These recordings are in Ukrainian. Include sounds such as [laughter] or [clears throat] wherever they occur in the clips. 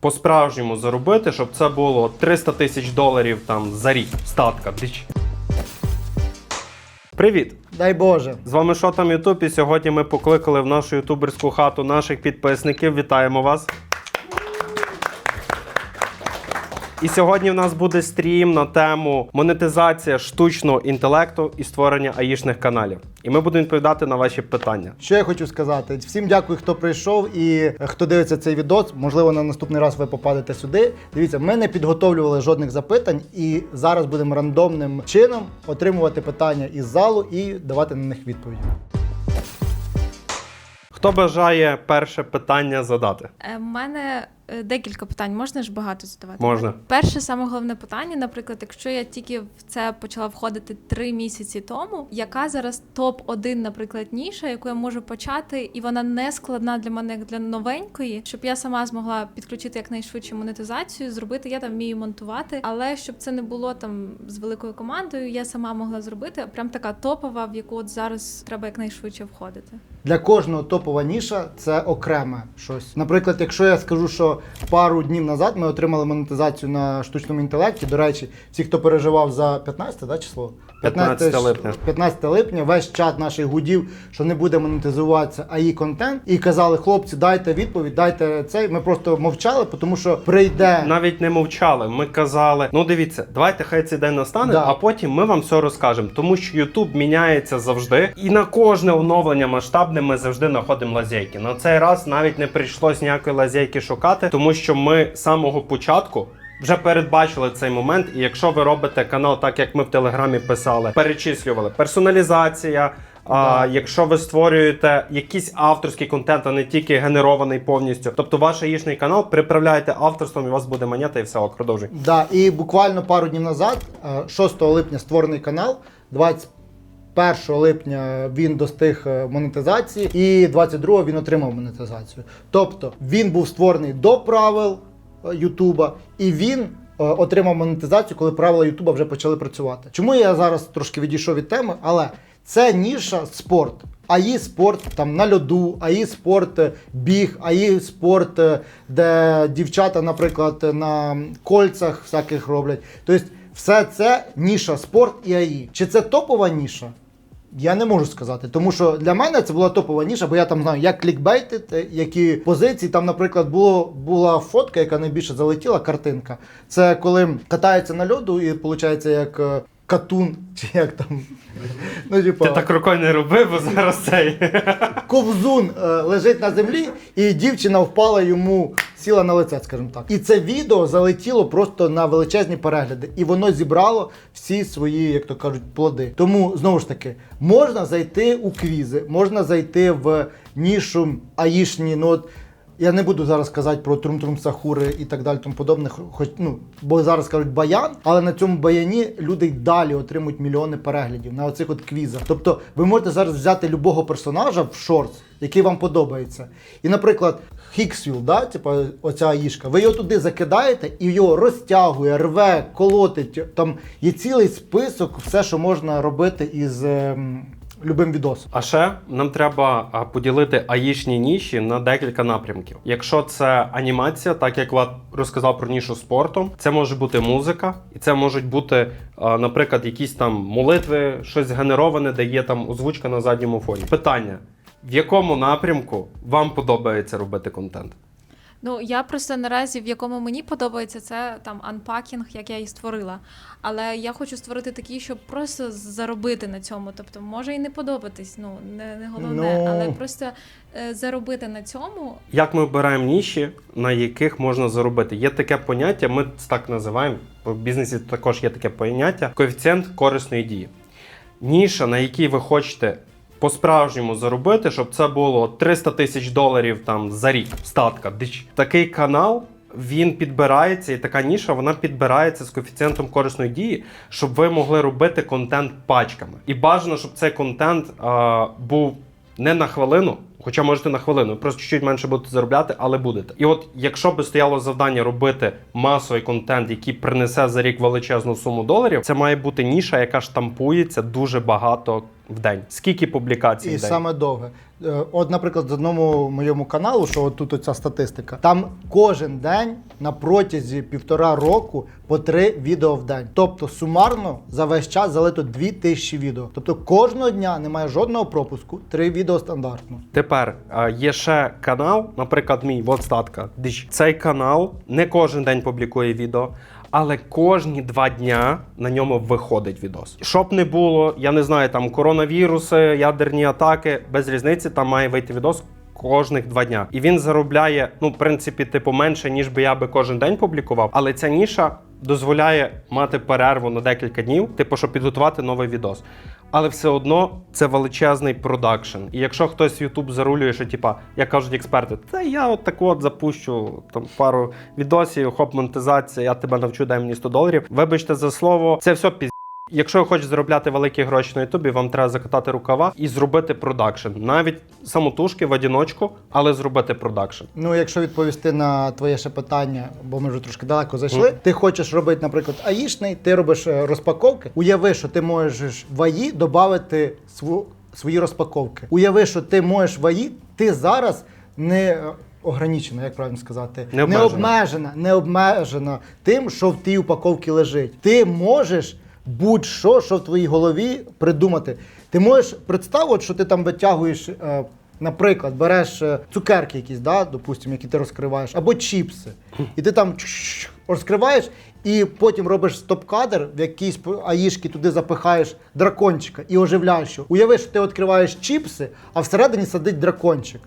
по-справжньому заробити, щоб це було 300 тисяч доларів там за рік. Статка. Дич. Привіт! Дай Боже. З вами що там Ютуб, і сьогодні ми покликали в нашу ютуберську хату наших підписників. Вітаємо вас! І сьогодні в нас буде стрім на тему монетизація штучного інтелекту і створення аїшних каналів. І ми будемо відповідати на ваші питання. Що я хочу сказати? Всім дякую, хто прийшов і е, хто дивиться цей відос. Можливо, на наступний раз ви попадете сюди. Дивіться, ми не підготовлювали жодних запитань, і зараз будемо рандомним чином отримувати питання із залу і давати на них відповіді. Хто бажає перше питання задати? Е, У мене е, декілька питань, можна ж багато задавати? Можна. Перше, саме головне питання, наприклад, якщо я тільки в це почала входити три місяці тому, яка зараз топ-1, наприклад, ніша, яку я можу почати, і вона не складна для мене як для новенької, щоб я сама змогла підключити якнайшвидше монетизацію, зробити. Я там вмію монтувати, але щоб це не було там з великою командою, я сама могла зробити. Прям така топова, в яку от зараз треба якнайшвидше входити. Для кожного топова ніша це окреме щось. Наприклад, якщо я скажу, що пару днів назад ми отримали монетизацію на штучному інтелекті. До речі, всі, хто переживав за 15 да, число? 15 липня. 15 липня весь чат наших гудів, що не буде монетизуватися АІ контент, і казали, хлопці, дайте відповідь, дайте цей. Ми просто мовчали, тому що прийде Навіть не мовчали. Ми казали: ну дивіться, давайте хай цей день настане, Да. а потім ми вам все розкажемо. Тому що YouTube міняється завжди, і на кожне оновлення масштабне ми завжди знаходимо лазейки. На цей раз навіть не прийшлось ніякої лазейки шукати, тому що ми з самого початку. Вже передбачили цей момент, і якщо ви робите канал, так як ми в телеграмі писали, перечислювали персоналізація. А якщо ви створюєте якийсь авторський контент, а не тільки генерований повністю, тобто ваш яєчний канал приправляєте авторством, і у вас буде монета, і все продовжуй. Да, і буквально пару днів назад, е, 6 липня, створений канал. 21 липня він достиг е, монетизації, і 22 він отримав монетизацію. Тобто він був створений до правил е, Ютуба, і він. е, Отримав монетизацію, коли правила Ютуба вже почали працювати. Чому я зараз трошки відійшов від теми, але це ніша спорт. АІ спорт там на льоду, АІ спорт е, біг, АІ спорт, е, де дівчата, наприклад, на кольцах всяких роблять. Тобто, все це ніша спорт і АІ. Чи це топова ніша? Я не можу сказати, тому що для мене це була топова ніша, бо я там знаю, як клікбейтити, які позиції. Там, наприклад, було, була фотка, яка найбільше залетіла, картинка. Це коли катаються на льоду і виходить як е, катун, чи як там. Ну, типа, Ти так рукою не роби, бо зараз цей. ковзун е, лежить на землі, і дівчина впала йому, сіла на лице, скажімо так. І це відео залетіло просто на величезні перегляди, і воно зібрало всі свої, як то кажуть, плоди. Тому знову ж таки, можна зайти у квізи, можна зайти в нішу аїшні. Ну от я не буду зараз казати про трум-трум сахури і так далі, тому подобне, хоч ну бо зараз кажуть баян, але на цьому баяні люди й далі отримують мільйони переглядів на оцих от квізах. Тобто, ви можете зараз взяти любого персонажа в шортс, який вам подобається. І, наприклад, Хіксвіл, да, типу, оця аїшка, ви його туди закидаєте і його розтягує, рве, колотить. Там є цілий список, все, що можна робити із ем, любим відосом. А ще нам треба поділити аїшні ніші на декілька напрямків. Якщо це анімація, так як Влад розказав про нішу спорту, це може бути музика, і це можуть бути, наприклад, якісь там молитви, щось генероване, де є там озвучка на задньому фоні. Питання: в якому напрямку вам подобається робити контент? Ну я просто наразі в якому мені подобається це там анпакінг, як я і створила. Але я хочу створити такий, щоб просто заробити на цьому. Тобто, може і не подобатись, ну не, не головне, Ну. але просто е, заробити на цьому. Як ми обираємо ніші, на яких можна заробити? Є таке поняття, ми це так називаємо. В бізнесі також є таке поняття коефіцієнт корисної дії. Ніша, на якій ви хочете по-справжньому заробити, щоб це було 300 тисяч доларів там за рік. Статка. Дич. Такий канал. Він підбирається, і така ніша вона підбирається з коефіцієнтом корисної дії, щоб ви могли робити контент пачками. І бажано, щоб цей контент а, був не на хвилину, хоча можете на хвилину, просто чуть менше будете заробляти, але будете. І от якщо би стояло завдання робити масовий контент, який принесе за рік величезну суму доларів, це має бути ніша, яка штампується дуже багато в день? Скільки публікацій І в день? саме довге. Е, От, наприклад, з одному моєму каналу, що от тут оця статистика, там кожен день на протязі півтора року по три відео в день. Тобто сумарно за весь час залито дві тисячі відео. Тобто кожного дня немає жодного пропуску, три відео стандартно. Тепер є ще канал, наприклад, мій вот статка. Цей канал не кожен день публікує відео, але кожні два дня на ньому виходить відос. Щоб не було, я не знаю, там коронавіруси, ядерні атаки, без різниці, там має вийти відос. Кожних два дня. І він заробляє, ну, в принципі, типу, менше, ніж би я би кожен день публікував. Але ця ніша дозволяє мати перерву на декілька днів, типу, щоб підготувати новий відос. Але все одно це величезний продакшн. І якщо хтось YouTube зарулює, що типа, як кажуть експерти, та я от так от запущу там пару відосів, хоп, монетизація, я тебе навчу, дай мені 100 доларів. Вибачте за слово, це все піз. Якщо ви хочете заробляти великі гроші на Ютубі, вам треба закатати рукава і зробити продакшн. Навіть самотужки в одіночку, але зробити продакшн. Ну, якщо відповісти на твоє ще питання, бо ми вже трошки далеко зайшли. Ти хочеш робити, наприклад, аїшний, ти робиш е, розпаковки. Уяви, що ти можеш в АІ додати сву, свої розпаковки. Уяви, що ти можеш в АІ, ти зараз не. е, Ограничена, як правильно сказати, Не обмежена. не обмежена, не обмежена тим, що в тій упаковці лежить. Ти можеш будь-що, що в твоїй голові придумати. Ти можеш представити, що ти там витягуєш, е, наприклад, береш е, цукерки якісь, да, допустимо, які ти розкриваєш, або чіпси. І ти там розкриваєш, і потім робиш стоп-кадр, в якійсь аїшки туди запихаєш дракончика і оживляєш його. Уяви, що ти відкриваєш чіпси, а всередині сидить дракончик.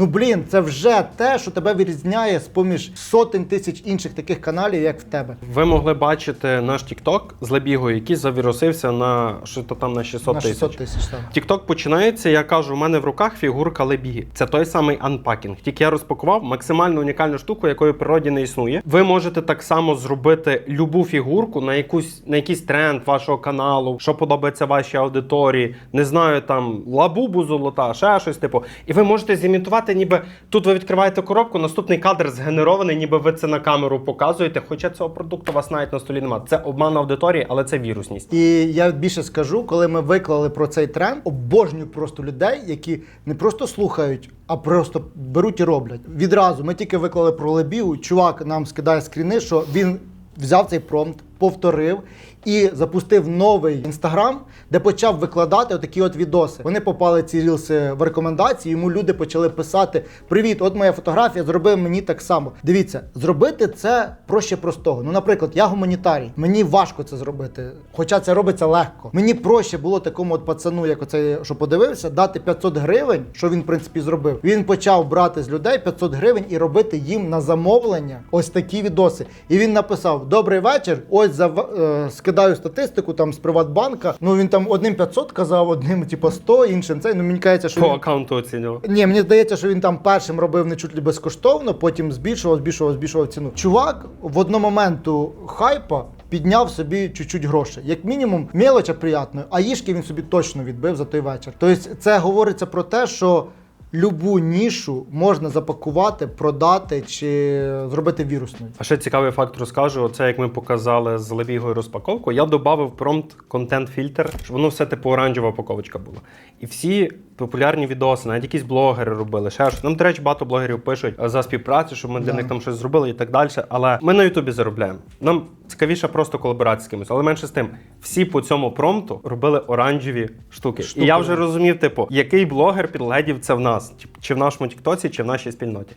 Ну блін, це вже те, що тебе вирізняє з поміж сотень тисяч інших таких каналів, як в тебе. Ви могли бачити наш TikTok з Лебігою, який завірусився на що то там на 600 На тисяч. 600 тисяч. Тікток починається, я кажу, у мене в руках фігурка Лебіги. Це той самий анпакінг. Тільки я розпакував максимально унікальну штуку, якої в природі не існує. Ви можете так само зробити любу фігурку на якусь на якийсь тренд вашого каналу, що подобається вашій аудиторії. Не знаю, там лабубу золота, ще щось типу. І ви можете зімітувати, ніби тут ви відкриваєте коробку, наступний кадр згенерований, ніби ви це на камеру показуєте. Хоча цього продукту у вас навіть на столі немає. Це обман аудиторії, але це вірусність. І я більше скажу, коли ми виклали про цей тренд, обожнюю просто людей, які не просто слухають, а просто беруть і роблять. Відразу ми тільки виклали про Лебігу. Чувак нам скидає скріни, що він взяв цей промпт, повторив і запустив новий інстаграм, де почав викладати отакі от відоси. Вони попали ці рілси в рекомендації. Йому люди почали писати: Привіт, от моя фотографія, зроби мені так само. Дивіться, зробити це проще простого. Ну, наприклад, я гуманітарій, мені важко це зробити, хоча це робиться легко. Мені проще було такому от пацану, як оцей, що подивився, дати 500 гривень, що він в принципі зробив. Він почав брати з людей 500 гривень і робити їм на замовлення ось такі відоси. І він написав: Добрий вечір. Ось за е, скидаю статистику там з Приватбанка. Ну він там одним 500 казав, одним типу 100, іншим цей. Ну мені кажеться, що По він... аккаунту оцінював. Ні, мені здається, що він там першим робив не чуть ли безкоштовно, потім збільшував, збільшував, збільшував ціну. Чувак в одномоменту хайпа підняв собі чуть-чуть грошей. Як мінімум, мелоча приятною, а їжки він собі точно відбив за той вечір. Тобто, це говориться про те, що. Любу нішу можна запакувати, продати чи зробити вірусною. А ще цікавий факт розкажу. Оце як ми показали з левігою розпаковку. Я додав промпт контент фільтр, щоб воно все типу оранжева упаковочка була. І всі популярні відоси, навіть якісь блогери робили. Ще щось. Нам, до речі, багато блогерів пишуть за співпрацю, щоб ми для них там щось зробили і так далі. Але ми на Ютубі заробляємо. Нам цікавіше просто колаборація з кимось. Але менше з тим, всі по цьому промпту робили оранжеві штуки. Штуки, І я вже розумів, типу, який блогер підледів це в нас, чи в нашому Тіктоці, чи в нашій спільноті.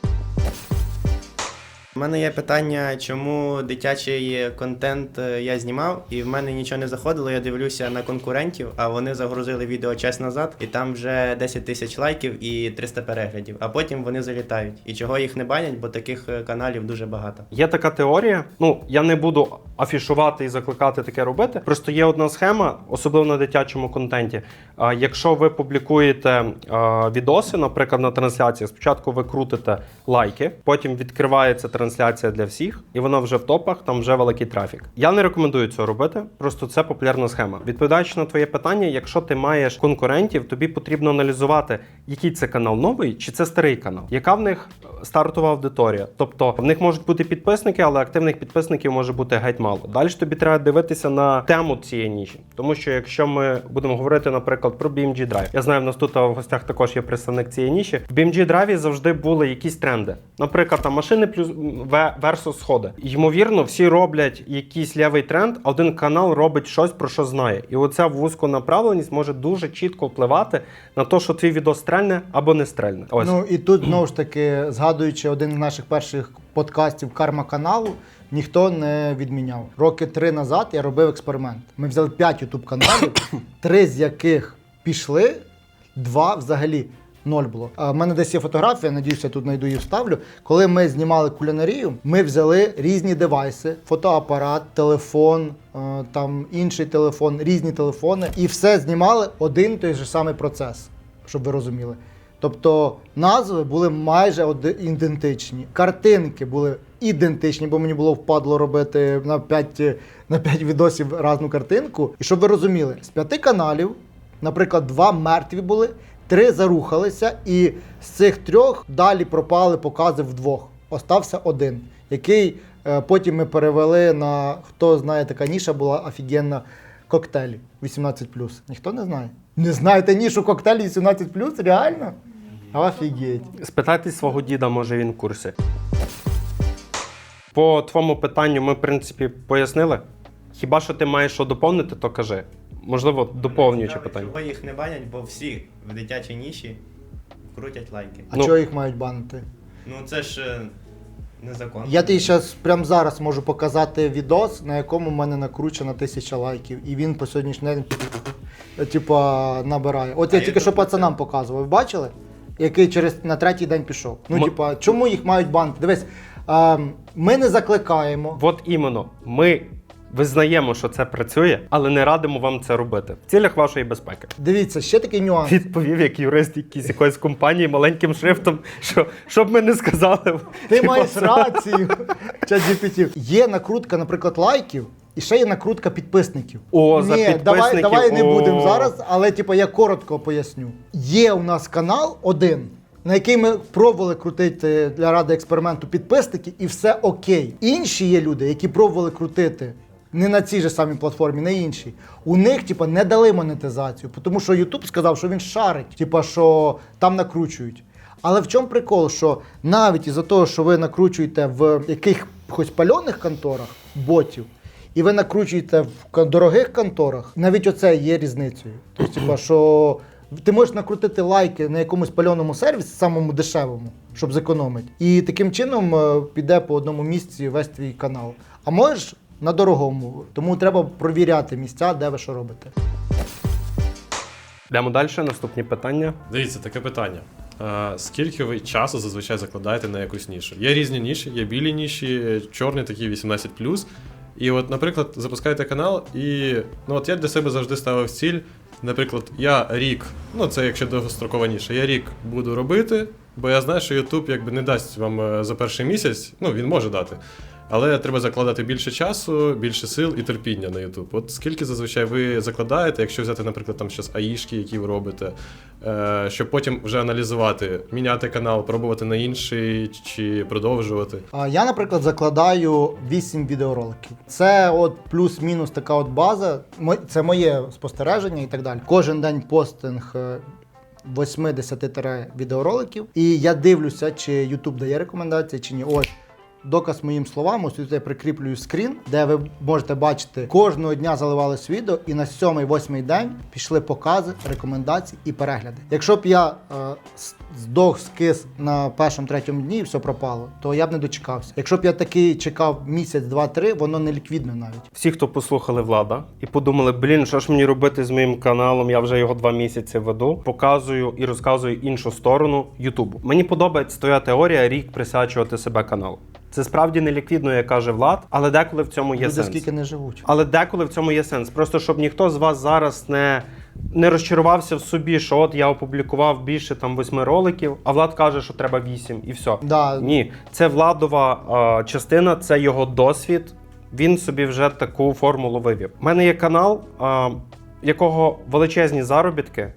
У мене є питання, чому дитячий контент е, я знімав, і в мене нічого не заходило. Я дивлюся на конкурентів, а вони загрузили відео час назад, і там вже 10 тисяч лайків і 300 переглядів. А потім вони залітають. І чого їх не банять, бо таких е, каналів дуже багато. Є така теорія. Ну я не буду афішувати і закликати таке робити. Просто є одна схема, особливо на дитячому контенті. А, якщо ви публікуєте відоси, наприклад, на трансляції, спочатку ви крутите лайки, потім відкривається трансляція. Трансляція для всіх, і вона вже в топах, там вже великий трафік. Я не рекомендую цього робити, просто це популярна схема. Відповідаючи на твоє питання, якщо ти маєш конкурентів, тобі потрібно аналізувати, який це канал новий чи це старий канал, яка в них стартова аудиторія. Тобто в них можуть бути підписники, але активних підписників може бути геть мало. Далі тобі треба дивитися на тему цієї ніші. Тому що якщо ми будемо говорити, наприклад, про BMG Drive, я знаю, в нас тут в гостях також є представник цієї ніші. В BMG Drive завжди були якісь тренди. Наприклад, там машини плюс versus сходи. Ймовірно, всі роблять якийсь лівий тренд, а один канал робить щось про що знає. І оця вузьконаправленість може дуже чітко впливати на те, що твій відео стрельне або не стрельне. Ось. Ну і тут знову ж таки, згадуючи один з наших перших подкастів Карма каналу, ніхто не відміняв. Роки три назад я робив експеримент. Ми взяли 5 ютуб каналів, три з яких пішли, два взагалі. Ноль було. А в мене десь є фотографія, надіюся, тут знайду і вставлю. Коли ми знімали кулінарію, ми взяли різні девайси: фотоапарат, телефон, е, там інший телефон, різні телефони, і все знімали один той же самий процес, щоб ви розуміли. Тобто назви були майже ідентичні, картинки були ідентичні, бо мені було впадло робити на 5, на 5 відосів разну картинку. І щоб ви розуміли, з п'яти каналів, наприклад, два мертві були, три зарухалися, і з цих трьох далі пропали покази вдвох. Остався один, який е, потім ми перевели на хто знає, така ніша була офігенна коктейлі 18. Ніхто не знає. Не знаєте нішу коктейлі 18 Реально? Офігеть. Спитайте свого діда, може він в курсі. По твоєму питанню ми, в принципі, пояснили. Хіба що ти маєш що доповнити, то кажи. Можливо, доповнюючи Цікаво, питання. Чого їх не банять, бо всі в дитячій ніші крутять лайки. А Ну. чого їх мають банити? Ну це ж е, незаконно. Я тобі зараз прямо зараз можу показати відос, на якому в мене накручено тисяча лайків, і він по сьогоднішній день е, типа набирає. От я А тільки я що тут пацанам показував. Ви бачили? Який через на третій день пішов. Ну, М- типа, чому їх мають банити? Дивись, а, ми не закликаємо. От іменно, ми визнаємо, що це працює, але не радимо вам це робити в цілях вашої безпеки. Дивіться, ще такий нюанс. Відповів як юрист якийсь якоїсь компанії маленьким шрифтом, що щоб ми не сказали. Ти типу, маєш це- рацію. ChatGPT. Є накрутка, наприклад, лайків, і ще є накрутка підписників. О, за Ні, давай, підписників, давай не о. будемо зараз, але типу, я коротко поясню. Є у нас канал один. На який ми пробували крутити для ради експерименту підписники, і все окей. Інші є люди, які пробували крутити не на цій же самій платформі, на іншій. У них, типа, не дали монетизацію, тому що YouTube сказав, що він шарить, типа, що там накручують. Але в чому прикол, що навіть із-за того, що ви накручуєте в якихось пальоних конторах ботів, і ви накручуєте в дорогих конторах, навіть оце є різницею. Тобто, типа, що ти можеш накрутити лайки на якомусь пальоному сервісі, самому дешевому, щоб зекономити. І таким чином е, піде по одному місці весь твій канал. А можеш на дорогому. Тому треба провіряти місця, де ви що робите. Йдемо далі. Наступні питання. Дивіться, таке питання. А, скільки ви часу зазвичай закладаєте на якусь нішу? Є різні ніші, є білі ніші, чорні такі 18. І от, наприклад, запускаєте канал, і ну от я для себе завжди ставив ціль. Наприклад, я рік, ну це якщо довгострокова ніша, я рік буду робити, бо я знаю, що YouTube якби не дасть вам е, за перший місяць, ну він може дати. Але треба закладати більше часу, більше сил і терпіння на YouTube. От скільки зазвичай ви закладаєте, якщо взяти, наприклад, там щось аїшки, які ви робите, е, щоб потім вже аналізувати, міняти канал, пробувати на інший чи продовжувати. Я, наприклад, закладаю 8 відеороликів. Це от плюс-мінус така от база. Це моє спостереження і так далі. Кожен день постинг. е, 8-10 відеороликів, і я дивлюся, чи YouTube дає рекомендації, чи ні. Ось доказ моїм словам. Ось тут я прикріплюю скрін, де ви можете бачити, кожного дня заливалось відео, і на сьомий-восьмий день пішли покази, рекомендації і перегляди. Якщо б я е, здох, скис на першому третьому дні і все пропало, то я б не дочекався. Якщо б я такий чекав місяць, два-три, воно не ліквідно навіть. Всі, хто послухали влада і подумали, блін, що ж мені робити з моїм каналом? Я вже його два місяці веду. Показую і розказую іншу сторону Ютубу. Мені подобається твоя теорія рік присвячувати себе каналу. Це справді не ліквідно, як каже Влад, але деколи в цьому є Люди сенс. скільки не живуть. Але деколи в цьому є сенс. Просто щоб ніхто з вас зараз не не розчарувався в собі, що от я опублікував більше там восьми роликів, а Влад каже, що треба вісім, і все. Да, Ні, це владова е, частина, це його досвід. Він собі вже таку формулу вивів. У мене є канал, е, якого величезні заробітки.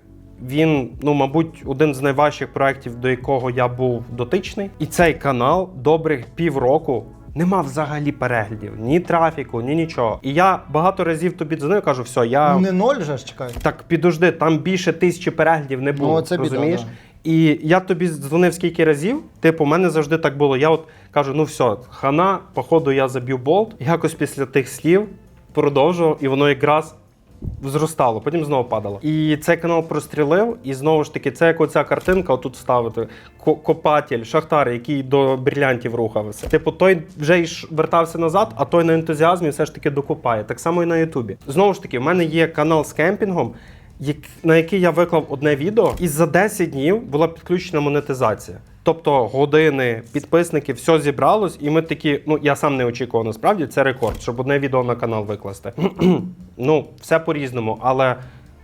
Він, ну, мабуть, один з найважчих проєктів, до якого я був дотичний. І цей канал добрих півроку не мав взагалі переглядів, ні трафіку, ні нічого. І я багато разів тобі дзвонив, кажу, все, я Ну, не ноль же ж чекай. так підожди, там більше тисячі переглядів не було. Ну, це біда, розумієш? да. І я тобі дзвонив скільки разів. Типу, у мене завжди так було. Я от кажу: ну все, хана, походу, я заб'ю болт. Якось після тих слів продовжував, і воно якраз зростало, потім знову падало. І цей канал прострілив, і знову ж таки, це як оця картинка, отут ставити. Копатель, шахтар, який до брилянтів рухався. Типу, той вже й вертався назад, а той на ентузіазмі все ж таки докопає. Так само і на Ютубі. Знову ж таки, в мене є канал з кемпінгом. як- на який я виклав одне відео, і за 10 днів була підключена монетизація. Тобто години, підписники, все зібралось, і ми такі, ну я сам не очікував насправді, це рекорд, щоб одне відео на канал викласти. [clears throat] ну, все по-різному, але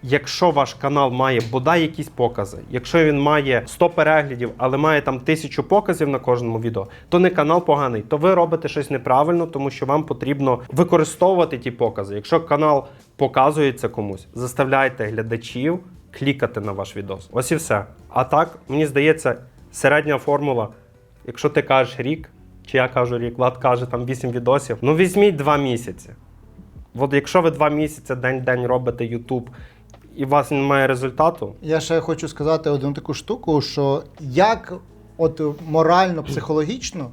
якщо ваш канал має бодай якісь покази, якщо він має 100 переглядів, але має там тисячу показів на кожному відео, то не канал поганий, то ви робите щось неправильно, тому що вам потрібно використовувати ті покази. Якщо канал показується комусь, заставляйте глядачів клікати на ваш відос. Ось і все. А так, мені здається, середня формула, якщо ти кажеш рік, чи я кажу рік, Влад каже там 8 відосів, ну візьміть 2 місяці. От якщо ви 2 місяці день-день робите YouTube і у вас немає результату, Я ще хочу сказати одну таку штуку, що як от морально, психологічно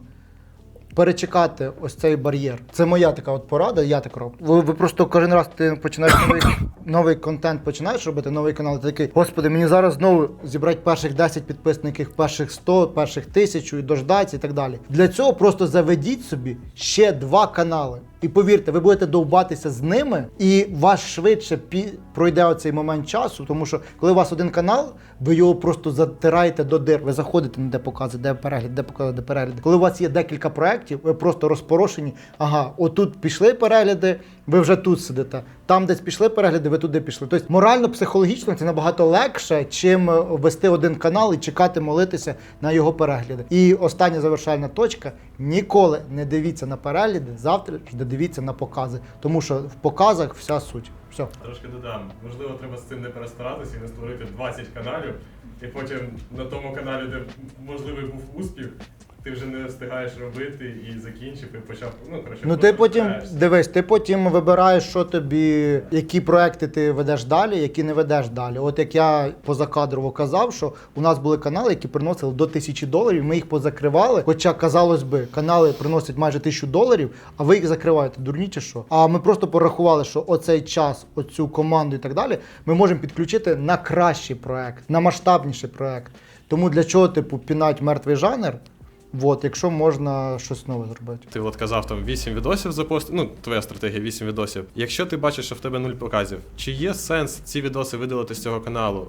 перечекати ось цей бар'єр. Це моя така от порада, я так роблю. Ви, ви просто кожен раз ти починаєш [coughs] новий, новий контент, починаєш робити новий канал, ти такий, господи, мені зараз знову зібрати перших 10 підписників, перших 100, перших 1000 і дождатися і так далі. Для цього просто заведіть собі ще два канали. І повірте, ви будете довбатися з ними, і вас швидше пі- пройде оцей момент часу, тому що коли у вас один канал, ви його просто затираєте до дир. Ви заходите на де покази, де перегляд, де покази, де перегляди. Коли у вас є декілька проєктів, ви просто розпорошені. Ага, отут пішли перегляди, ви вже тут сидите. Там, десь пішли перегляди, ви туди пішли. Тобто морально, психологічно це набагато легше, чим е, вести один канал і чекати, молитися на його перегляди. І остання завершальна точка: ніколи не дивіться на перегляди, завтра ж дивіться на покази, тому що в показах вся суть. Все. Трошки додам. Можливо, треба з цим не перестаратися і не створити 20 каналів, і потім на тому каналі, де можливий був успіх, ти вже не встигаєш робити і закінчив, і почав. Ну, коротше, Ну ти просто потім втираєшся. дивись, ти потім вибираєш, що тобі, які проекти ти ведеш далі, які не ведеш далі. От як я позакадрово казав, що у нас були канали, які приносили до тисячі доларів. Ми їх позакривали. Хоча, казалось би, канали приносять майже тисячу доларів, а ви їх закриваєте. Дурні чи що? А ми просто порахували, що оцей час, оцю команду і так далі, ми можемо підключити на кращий проект, на масштабніший проект. Тому для чого типу пінать мертвий жанр? От, якщо можна щось нове зробити. Ти от казав там 8 відосів запостити, ну твоя стратегія 8 відосів. Якщо ти бачиш, що в тебе нуль показів, чи є сенс ці відоси видалити з цього каналу,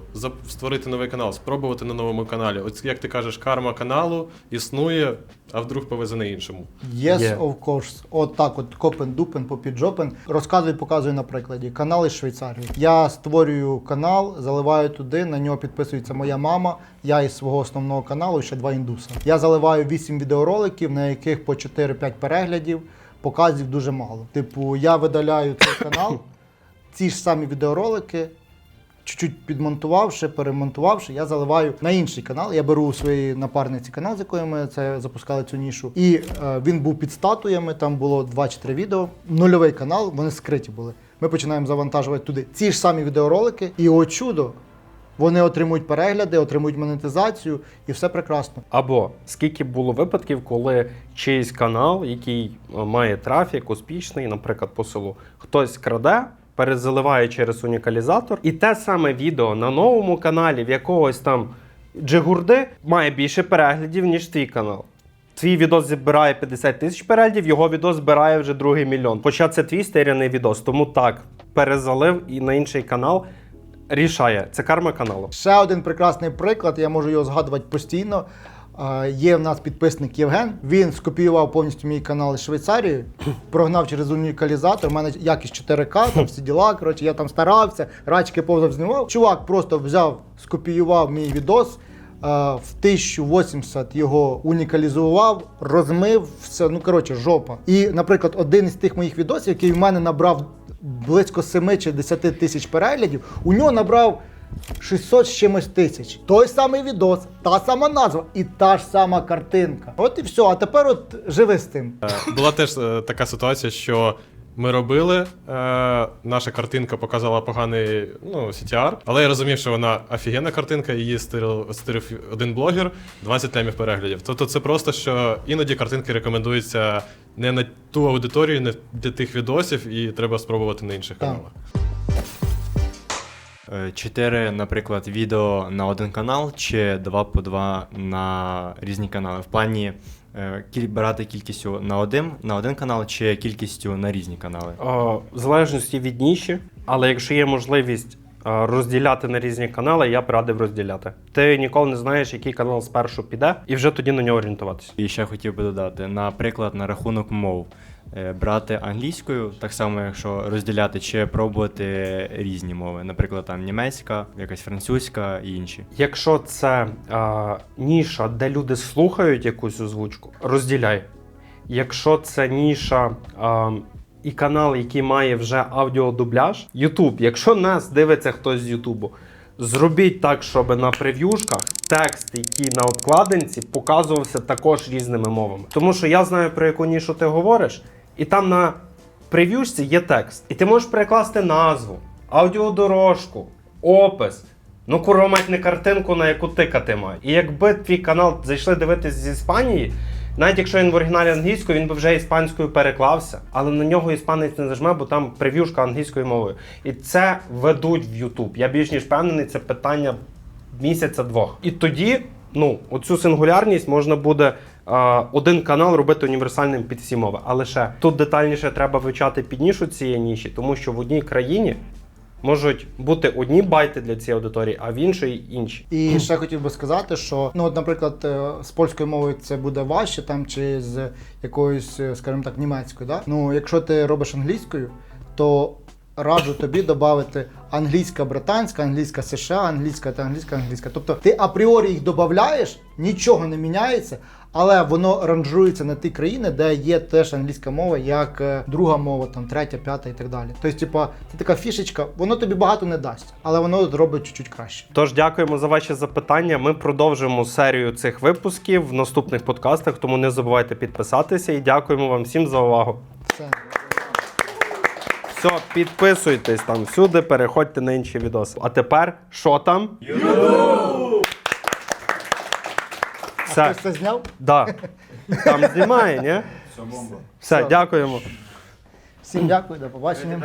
створити новий канал, спробувати на новому каналі? От як ти кажеш, карма каналу існує, а вдруг повезе на іншому. Yes, Є. of course. От так, от копен, дупен, попіджопен. Розказую, показую на прикладі. Канал із Швейцарії. Я створюю канал, заливаю туди, на нього підписується моя мама. Я із свого основного каналу ще два індуса. Я заливаю 8 відеороликів, на яких по 4-5 переглядів. Показів дуже мало. Типу, я видаляю цей канал, ці ж самі відеоролики, чуть-чуть підмонтувавши, перемонтувавши, я заливаю на інший канал. Я беру у своєї напарниці канал, з якою ми це запускали цю нішу. І е, він був під статуями, там було 2 чи 3 відео. Нульовий канал, вони скриті були. Ми починаємо завантажувати туди ці ж самі відеоролики, і о чудо! Вони отримують перегляди, отримують монетизацію, і все прекрасно. Або скільки було випадків, коли чийсь канал, який е, має трафік, успішний, наприклад, по селу, хтось краде, перезаливає через унікалізатор, і те саме відео на новому каналі в якогось там Джигурди має більше переглядів, ніж твій канал. Твій відос збирає 50 тисяч переглядів, його відос збирає вже другий мільйон. Хоча це твій стеряний відос. Тому так, перезалив і на інший канал рішає. Це карма каналу. Ще один прекрасний приклад, я можу його згадувати постійно. Є в нас підписник Євген. Він скопіював повністю мій канал із Швейцарії, [clears throat] прогнав через унікалізатор. У мене якість 4К, там всі діла. Коротше, я там старався, рачки повзав знімав. Чувак просто взяв, скопіював мій відос. е, В 1080 його унікалізував, розмив все. Ну коротше, жопа. І, наприклад, один із тих моїх відосів, який в мене набрав близько 7 чи 10 тисяч переглядів, у нього набрав 600 з чимось тисяч. Той самий відос, та сама назва і та ж сама картинка. От і все. А тепер от живи з тим. Е, Була теж е, така ситуація, що ми робили, е, наша картинка показала поганий ну, CTR, але я розумів, що вона офігенна картинка, її стирив, стирив один блогер, 20 лямів переглядів. Тобто це просто, що іноді картинки рекомендуються не на ту аудиторію, не для тих відосів, і треба спробувати на інших Так. каналах. Е, Чотири, наприклад, відео на один канал чи два по два на різні канали. В плані е, брати кількістю на один, на один канал чи кількістю на різні канали. О, В залежності від ніші, але якщо є можливість е, розділяти на різні канали, я б радив розділяти. Ти ніколи не знаєш, який канал спершу піде, і вже тоді на нього орієнтуватися. І ще хотів би додати, наприклад, на рахунок мов. Е, Брати англійською, так само, якщо розділяти, чи пробувати різні мови, наприклад, там німецька, якась французька і інші. Якщо це е, ніша, де люди слухають якусь озвучку, розділяй. Якщо це ніша е, і канал, який має вже аудіодубляж, YouTube, якщо нас дивиться хтось з Ютубу, зробіть так, щоб на прев'юшках текст, який на обкладинці, показувався також різними мовами. Тому що я знаю, про яку нішу ти говориш, і там на прев'юшці є текст. І ти можеш перекласти назву, аудіодорожку, опис. Ну, курва мать не картинку, на яку тикати мають. І якби твій канал зайшли дивитись з Іспанії, навіть якщо він в оригіналі англійською, він би вже іспанською переклався, але на нього іспанець не зажме, бо там прев'юшка англійською мовою. І це ведуть в Ютуб. Я більш ніж впевнений, це питання місяця-двох. І тоді, ну, оцю сингулярність можна буде один канал робити універсальним під всі мови. Але ще тут детальніше треба вивчати під нішу цієї ніші, тому що в одній країні можуть бути одні байти для цієї аудиторії, а в іншої інші. І ще хотів би сказати, що ну, от, наприклад, е, з польською мовою це буде важче, там чи з якоюсь, е, скажімо так, німецькою. Да? Ну, якщо ти робиш англійською, то раджу тобі додати англійська британська, англійська США, англійська та англійська англійська. Тобто ти апріорі їх додаєш, нічого не міняється, але воно ранжується на ті країни, де є теж англійська мова, як е, друга мова, там третя, п'ята і так далі. Тобто, типа, це така фішечка, воно тобі багато не дасть, але воно зробить чуть-чуть краще. Тож дякуємо за ваші запитання. Ми продовжимо серію цих випусків в наступних подкастах, тому не забувайте підписатися і дякуємо вам всім за увагу. Все. Все, підписуйтесь там всюди, переходьте на інші відоси. А тепер що там? Все, Хтось це зняв? да. [laughs] Там знімає, ні? Все, дякуємо. Всім дякую, до побачення.